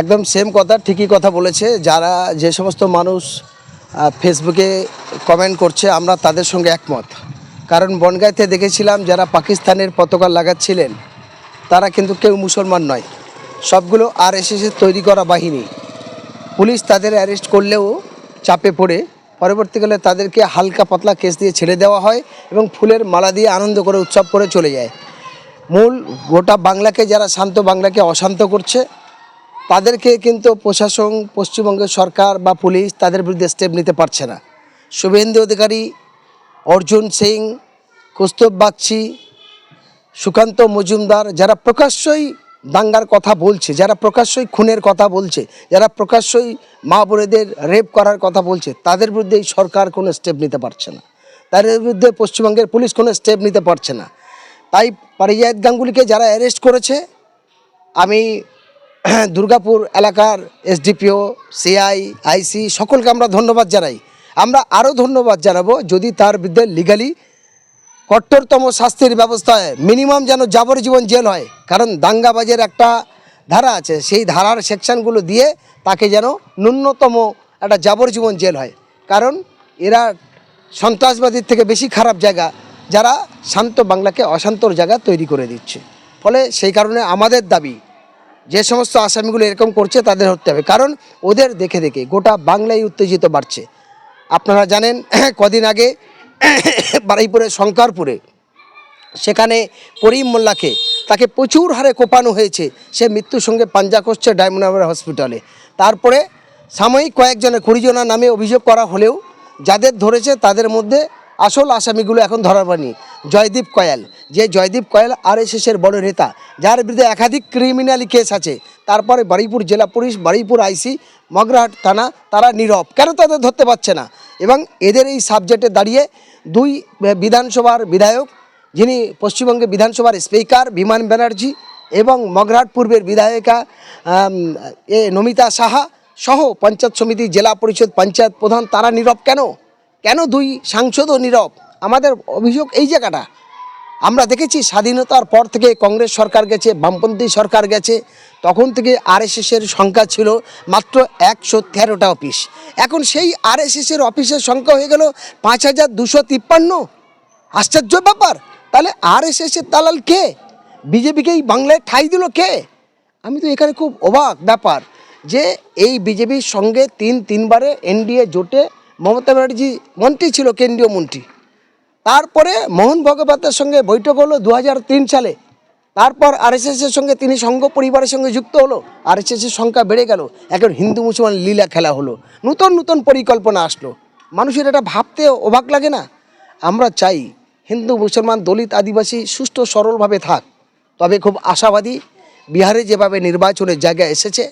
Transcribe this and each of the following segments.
একদম সেম কথা, ঠিকই কথা বলেছে। যারা যে সমস্ত মানুষ ফেসবুকে কমেন্ট করছে, আমরা তাদের সঙ্গে একমত। কারণ বনগাঁতে দেখেছিলাম যারা পাকিস্তানের পতাকা লাগাচ্ছিলেন, তারা কিন্তু কেউ মুসলমান নয়। সবগুলো আর এস তৈরি করা বাহিনী। পুলিশ তাদের অ্যারেস্ট করলেও চাপে পড়ে। পরবর্তীকালে তাদেরকে হালকা পাতলা কেস দিয়ে ছেড়ে দেওয়া হয় এবং ফুলের মালা দিয়ে আনন্দ করে উৎসব করে চলে যায়। মূল গোটা বাংলাকে, যারা শান্ত বাংলাকে অশান্ত করছে তাদেরকে কিন্তু প্রশাসন, পশ্চিমবঙ্গের সরকার বা পুলিশ তাদের বিরুদ্ধে স্টেপ নিতে পারছে না। শুভেন্দু অধিকারী, অর্জুন সিং, কৌস্তব বাগচি, সুকান্ত মজুমদার, যারা প্রকাশ্যই দাঙ্গার কথা বলছে, যারা প্রকাশ্যই খুনের কথা বলছে, যারা প্রকাশ্যই মা বোনেদের রেপ করার কথা বলছে, তাদের বিরুদ্ধে এই সরকার কোনো স্টেপ নিতে পারছে না। তাদের বিরুদ্ধে পশ্চিমবঙ্গের পুলিশ কোনো স্টেপ নিতে পারছে না। তাই পারিজাত গাঙ্গুলিকে যারা অ্যারেস্ট করেছে, আমি দুর্গাপুর এলাকার এসডিপিও, সিআই, আইসি সকলকে আমরা ধন্যবাদ জানাই। আমরা আরও ধন্যবাদ জানাব যদি তার বিরুদ্ধে লিগালি কঠোরতম শাস্তির ব্যবস্থা হয় মিনিমাম যেন যাবজ্জীবন জেল হয়। কারণ দাঙ্গাবাজের একটা ধারা আছে, সেই ধারার সেকশনগুলো দিয়ে তাকে যেন ন্যূনতম একটা যাবজ্জীবন জেল হয়। কারণ এরা সন্ত্রাসবাদীর থেকে বেশি খারাপ জায়গা, যারা শান্ত বাংলাকে অশান্তর জায়গা তৈরি করে দিচ্ছে। ফলে সেই কারণে আমাদের দাবি যে সমস্ত আসামিগুলো এরকম করছে তাদের হতে হবে। কারণ ওদের দেখে দেখে গোটা বাংলায় উত্তেজিত বাড়ছে। আপনারা জানেন, কদিন আগে বারুইপুরের শঙ্করপুরে সেখানে করিম মোল্লাকে তাকে প্রচুর হারে কোপানো হয়েছে। সে মৃত্যুর সঙ্গে পাঞ্জা করছে ডায়মন্ডাবার হসপিটালে। তারপরে সাময়িক কয়েকজনের, কুড়ি জনের নামে অভিযোগ করা হলেও যাদের ধরেছে তাদের মধ্যে আসল আসামিগুলো এখন ধরার পানি জয়দীপ কয়াল। যে জয়দীপ কয়াল আর এর বড় নেতা, যার বিরুদ্ধে একাধিক ক্রিমিনালি কেস আছে। তারপরে বারুইপুর জেলা পুলিশ, বারুইপুর আইসি, মগরাহাট থানা, তারা নীরব। কেন তাদের ধরতে পারছে না? এবং এদের এই সাবজেক্টে দাঁড়িয়ে দুই বিধানসভার বিধায়ক, যিনি পশ্চিমবঙ্গে বিধানসভার স্পিকার বিমান ব্যানার্জি এবং মগরাহাট পূর্বের বিধায়িকা এ নমিতা সাহা সহ পঞ্চায়েত সমিতি, জেলা পরিষদ, পঞ্চায়েত প্রধান, তারা নীরব কেন? কেন দুই সাংসদও নীরব? আমাদের অভিযোগ এই জায়গাটা। আমরা দেখেছি স্বাধীনতার পর থেকে কংগ্রেস সরকার গেছে, বামপন্থী সরকার গেছে, তখন থেকে আরএসএসের সংখ্যা ছিল মাত্র একশো তেরোটা অফিস। এখন সেই আরএসএসের অফিসের সংখ্যা হয়ে গেল পাঁচ হাজার দুশো তিপ্পান্ন। আশ্চর্য ব্যাপার! তাহলে আরএসএসের দালাল কে? বিজেপিকেই বাংলায় ঠাই দিল কে? আমি তো এখানে খুব অবাক ব্যাপার যে এই বিজেপির সঙ্গে তিন তিনবারে এনডিএ জোটে মমতা ব্যানার্জি মন্ত্রী ছিল, কেন্দ্রীয় মন্ত্রী। তারপরে মোহন ভগবতের সঙ্গে বৈঠক হলো দু হাজার তিন সালে। তারপর আরএসএসের সঙ্গে তিনি সংঘ পরিবারের সঙ্গে যুক্ত হলো আরএসএসের সংখ্যা বেড়ে গেল, এখন হিন্দু মুসলমান লীলা খেলা হলো। নতুন নতুন পরিকল্পনা আসলো। মানুষের এটা ভাবতে অবাক লাগে না? আমরা চাই হিন্দু, মুসলমান, দলিত, আদিবাসী সুষ্ঠু, সরলভাবে থাক। তবে খুব আশাবাদী বিহারে যেভাবে নির্বাচনের জায়গা এসেছে,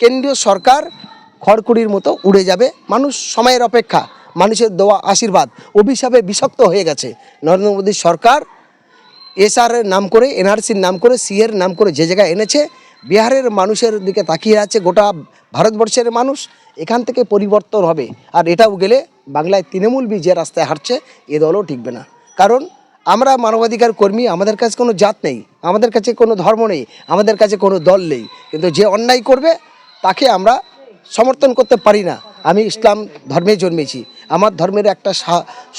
কেন্দ্রীয় সরকার খড়কুড়ির মতো উড়ে যাবে। মানুষ সময়ের অপেক্ষা, মানুষের দেওয়া আশীর্বাদ, অভিশাপে বিষাক্ত হয়ে গেছে। নরেন্দ্র মোদীর সরকার এসআর এর নাম করে এনআরসির নাম করে, সি এর নাম করে যে জায়গায় এনেছে, বিহারের মানুষের দিকে তাকিয়ে আছে গোটা ভারতবর্ষের মানুষ। এখান থেকে পরিবর্তন হবে। আর এটাও গেলে বাংলায় তৃণমূল বি যে রাস্তায় হাঁটছে, এ দলও টিকবে না। কারণ আমরা মানবাধিকার কর্মী, আমাদের কাছে কোনো জাত নেই, আমাদের কাছে কোনো ধর্ম নেই, আমাদের কাছে কোনো দল নেই। কিন্তু যে অন্যায় করবে, তাকে আমরা সমর্থন করতে পারি না। আমি ইসলাম ধর্মে জন্মেছি। আমার ধর্মের একটা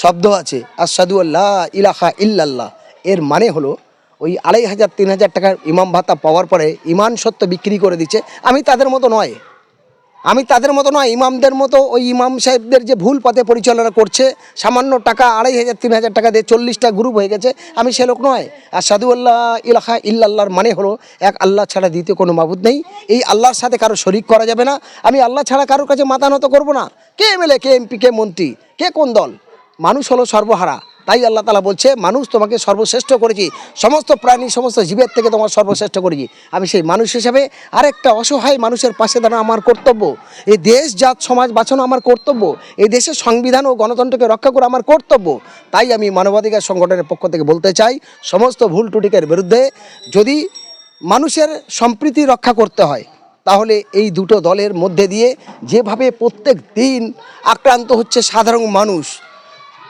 শব্দ আছে আসাদু আল্লাহ ইলাহা ইল্লাল্লাহ। এর মানে হলো, ওই আড়াই হাজার, তিন হাজার টাকার ইমাম ভাতা পাওয়ার পরে ইমান সত্য বিক্রি করে দিচ্ছে। আমি তাদের মতো নয়। আমি তাদের মতো নয়, ইমামদের মতো ওই ইমাম সাহেবদের যে ভুল পথে পরিচালনা করছে, সামান্য টাকা আড়াই হাজার, তিন হাজার টাকা দিয়ে চল্লিশটা গ্রুপ হয়ে গেছে, আমি সে লোক নয়। আর সাদুল্লাহ ইলাহা ইল্লাল্লাহর মানে হলো, এক আল্লাহ ছাড়া দ্বিতীয় কোনো মাবুদ নেই। এই আল্লাহর সাথে কারও শরিক করা যাবে না। আমি আল্লাহ ছাড়া কারোর কাছে মাথা নত করব না। কে এমএলএ কে এমপি কে মন্ত্রী, কে কোন দল? মানুষ হলো সর্বহারা। তাই আল্লাহ তালা বলছে, মানুষ তোমাকে সর্বশ্রেষ্ঠ করেছি। সমস্ত প্রাণী, সমস্ত জীবের থেকে তোমার সর্বশ্রেষ্ঠ করেছি। আমি সেই মানুষ হিসাবে আরেকটা অসহায় মানুষের পাশে দাঁড়ানো আমার কর্তব্য। এই দেশ, জাত, সমাজ বাঁচানো আমার কর্তব্য। এই দেশের সংবিধান ও গণতন্ত্রকে রক্ষা করা আমার কর্তব্য। তাই আমি মানবাধিকার সংগঠনের পক্ষ থেকে বলতে চাই, সমস্ত ভুল টুটিকের বিরুদ্ধে যদি মানুষের সম্প্রীতি রক্ষা করতে হয়, তাহলে এই দুটো দলের মধ্যে দিয়ে যেভাবে প্রত্যেক দিন আক্রান্ত হচ্ছে সাধারণ মানুষ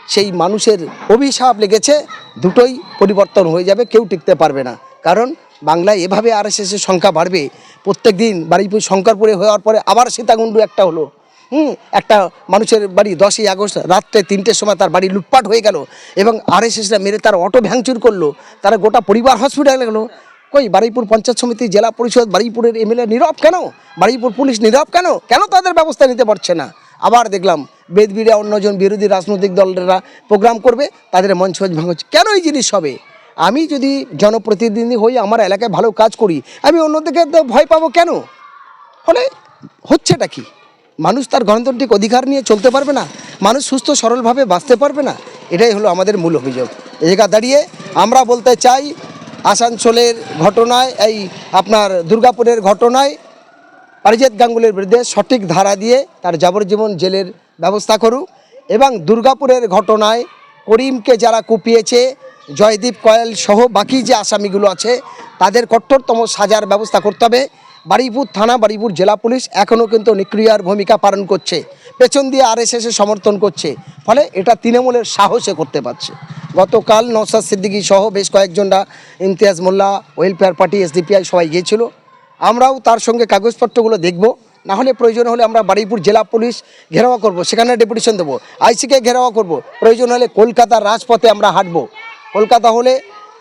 সেই মানুষের অভিশাপ লেগেছে, দুটোই পরিবর্তন হয়ে যাবে, কেউ টিকতে পারবে না। কারণ বাংলায় এভাবে আর এস এর সংখ্যা বাড়বে, প্রত্যেক দিন বাড়িপুর শঙ্করপুরে হওয়ার পরে আবার সীতাকুণ্ডু একটা হলো। হুম, একটা মানুষের বাড়ি দশই আগস্ট রাত্রে তিনটের সময় তার বাড়ি লুটপাট হয়ে গেল এবং আর এস এসরা মেরে তার অটো ভ্যাংচুর করল। তারা গোটা পরিবার হসপিটালে গেলো। কই বারুইপুর পঞ্চায়েত সমিতি, জেলা পরিষদ বারুইপুরের এমএলএ নীরব কেন? বারুইপুর পুলিশ নীরব কেন? কেন তাদের ব্যবস্থা নিতে পারছে না? আবার দেখলাম বেদবিরা অন্যজন বিরোধী রাজনৈতিক দলেরা প্রোগ্রাম করবে, তাদের মঞ্চ ভাঙ হচ্ছে কেন এই জিনিস হবে? আমি যদি জনপ্রতিনিধি হই, আমার এলাকায় ভালো কাজ করি, আমি অন্যদিকে তো ভয় পাবো কেন? ফলে হচ্ছেটা কি? মানুষ তার গণতান্ত্রিক অধিকার নিয়ে চলতে পারবে না, মানুষ সুস্থ সরলভাবে বাঁচতে পারবে না, এটাই হলো আমাদের মূল অভিযোগ। এই জায়গা দাঁড়িয়ে আমরা বলতে চাই, আসানসোলের ঘটনায়, এই আপনার দুর্গাপুরের ঘটনায়, পারিজাত গাঙ্গুলির বিরুদ্ধে সঠিক ধারা দিয়ে তার যাবজ্জীবন জেলের ব্যবস্থা করুক এবং দুর্গাপুরের ঘটনায় করিমকে যারা কুপিয়েছে, জয়দীপ কয়েল সহ বাকি যে আসামিগুলো আছে, তাদের কঠোরতম সাজার ব্যবস্থা করতে হবে। বারুইপুর থানা বারুইপুর জেলা পুলিশ এখনও কিন্তু নিক্রিয়ার ভূমিকা পালন করছে। পেছন দিয়ে আর এস সমর্থন করছে। ফলে এটা তৃণমূলের সাহসে করতে পারছে। গতকাল নওসাদ সিদ্দিকী সহ বেশ কয়েকজনরা Imtiaz Molla, welfare party, SDPI সবাই গিয়েছিল। আমরাও তার সঙ্গে কাগজপত্রগুলো দেখব। না হলে প্রয়োজন হলে আমরা বারুইপুর জেলা পুলিশ ঘেরাওয়া করব, সেখানে ডেপুটেশন দেবো। আইসিকে ঘেরাওয়া করব, প্রয়োজন হলে কলকাতার রাজপথে আমরা হাঁটবো। কলকাতা হলে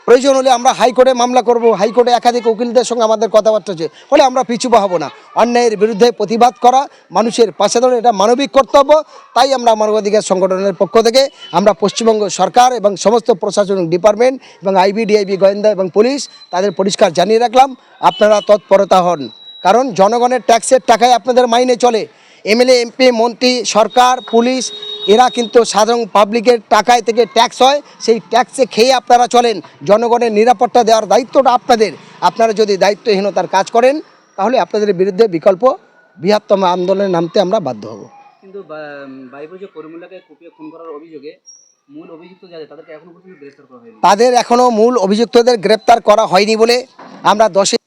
প্রয়োজন হলে আমরা হাইকোর্টে মামলা করব, হাইকোর্টে একাধিক উকিলদের সঙ্গে আমাদের কথাবার্তা হচ্ছে, ফলে আমরা পিছু হব না। অন্যায়ের বিরুদ্ধে প্রতিবাদ করা, মানুষের পাশে দাঁড়ানো, এটা মানবিক কর্তব্য, তাই আমরা মানবাধিকার সংগঠনের পক্ষ থেকে আমরা পশ্চিমবঙ্গ সরকার এবং সমস্ত প্রশাসনিক ডিপার্টমেন্ট এবং আইবি, ডিআইবি, গোয়েন্দা এবং পুলিশ তাদের পরিষ্কার জানিয়ে রাখলাম। আপনারা তৎপরতা হন। কারণ জনগণের ট্যাক্সের টাকায় আপনাদের মাইনে চলে। এমএলএ এমপি মন্ত্রী সরকার পুলিশ এরা কিন্তু সাধারণ পাবলিকের টাকায় থেকে ট্যাক্স হয়। সেই ট্যাক্সে খেয়ে আপনারা চলেন। জনগণের নিরাপত্তা দেওয়ার দায়িত্বটা আপনাদের। আপনারা যদি দায়িত্বহীনতার কাজ করেন তাহলে আপনাদের বিরুদ্ধে বিকল্প বৃহত্তম আন্দোলনে নামতে আমরা বাধ্য হব। কিন্তু বাইবো যে কুপিয়ে খুন করার অভিযোগে মূল অভিযুক্ত যাদের তাদেরকে এখনও পর্যন্ত গ্রেফতার করা হয়নি। তাদের এখনও মূল অভিযুক্তদের গ্রেপ্তার করা হয়নি বলে আমরা দশই